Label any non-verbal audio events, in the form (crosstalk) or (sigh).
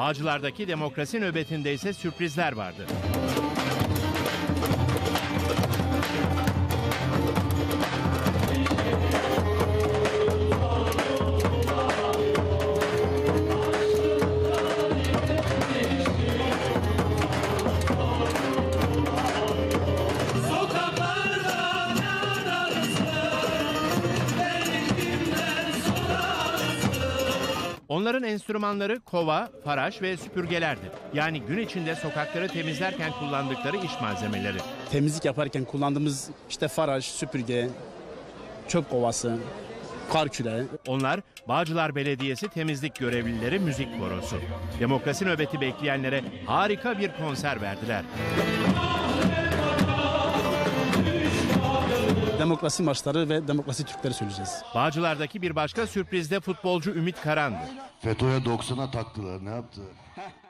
Bağcılar'daki demokrasi nöbetinde ise sürprizler vardı. Onların enstrümanları kova, faraş ve süpürgelerdi. Yani gün içinde sokakları temizlerken kullandıkları iş malzemeleri. Temizlik yaparken kullandığımız işte faraş, süpürge, çöp kovası, kar küreği. Onlar Bağcılar Belediyesi temizlik görevlileri müzik korosu. Demokrasi nöbeti bekleyenlere harika bir konser verdiler. Demokrasi marşları ve demokrasi Türkleri söyleyeceğiz. Bağcılar'daki bir başka sürprizde futbolcu Ümit Karan'dı. FETÖ'ye 90'a taktılar ne yaptı? (laughs)